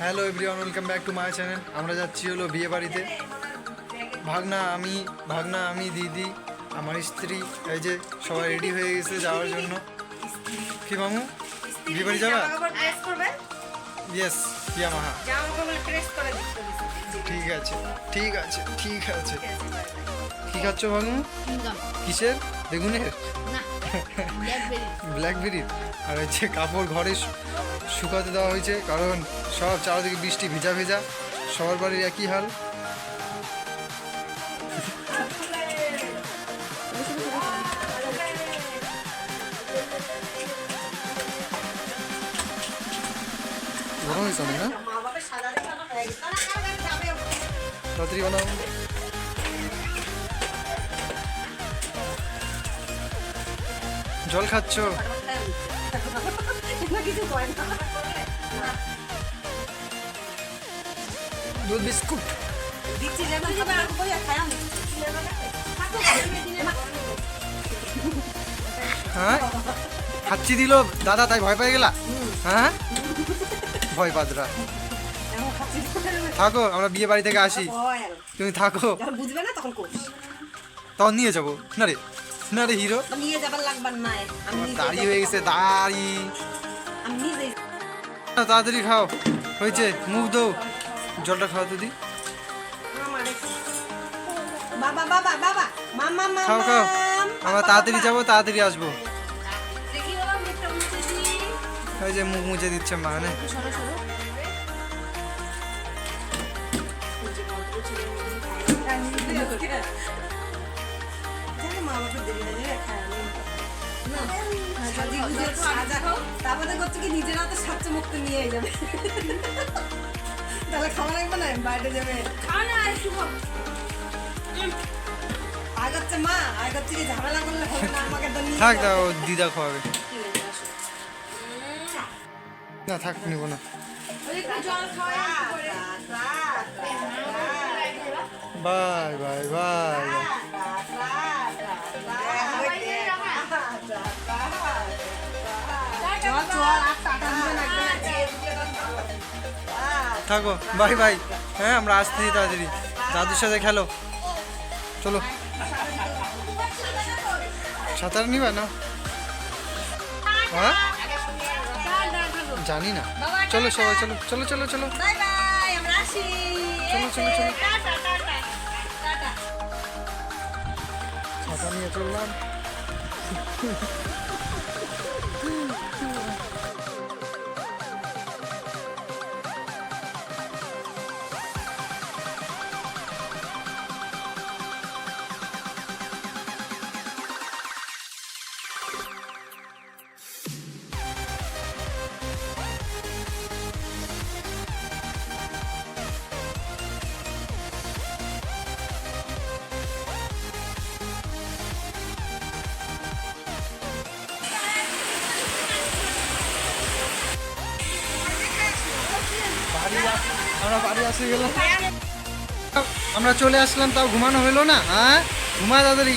Hello everyone welcome back to my channel আমরা যাচ্ছি হলো বিয়ে বাড়িতে। ভাগনা আমি ভাগনা আমি দিদি আমার স্ত্রী এই যে সবাই রেডি হয়ে গেছে যাওয়ার জন্য। কি মামু? বিয়ে বাড়ি যাবা? ইয়েস দিতে দিছি ঠিক আছে ঠিক আছে ঠিক আছে। কি খাচ্ছ ভাগু কিসের? বেগুনের? ব্ল্যাকবেরি ব্ল্যাকবেরির আর হচ্ছে কাপড় ঘরে শুকাতে দেওয়া হয়েছে, কারণ সব চারদিকে বৃষ্টি ভিজা ভেজা। সবার বাড়ির একই হাল। না। তাড়াতাড়ি জল খাচ্ছ? কিছু না। দুধ বিস্কুট দিচ্ছি লেমন খাবে, আর কই না। হ্যাঁ খাচ্ছি দিল দাদা তাই ভয় পেয়ে গেলা হ্যাঁ ভয় পাদরা থাকো আমরা বিয়ে বাড়ি থেকে আসি তুমি থাকো বুঝবে না তখন তখন নিয়ে যাব না রে না রে হিরো নিয়ে যাবার লাগবার নাই আমি নিজে দাড়ি হয়ে গেছে দাড়ি আমি তাড়াতাড়ি খাও। হয়েছে মুখ দৌ জলটা খাও তো দি। বাবা বাবা বাবা। মামা মামা খাও খাও। আমরা তাড়াতাড়ি যাব তাড়াতাড়ি আসব। বাবা ওই যে মুখ মুছে দিচ্ছে মা না সরো সরো। তারপরে করছে কি নিজেরা তো সাচ্চে মুক্ত নিয়ে যাবে। তাহলে খাওয়া লাগবে না? বাইরে যাবে। আগাচ্ছে মা আগাচ্ছে কি ঝামেলা করলে হবে না? আমাকে তো নিয়ে থাক। দাও দিদা খাওয়াবে। না থাক নিবো না। Bye bye bye. থাকো বাই বাই। হ্যাঁ আমরা আসতেছি তাড়াতাড়ি। দাদুর সাথে খেলো। চলো। সাঁতার নিবা না? হ্যাঁ? জানি না। চলো সবাই চলো চলো চলো চলো। চলো, চলো, চলো। ছাতা নিয়ে চললাম। আমরা বাড়ি আসে গেলাম। আমরা চলে আসলাম তাও ঘুমানো হলো না হ্যাঁ? ঘুমা তাড়াতাড়ি।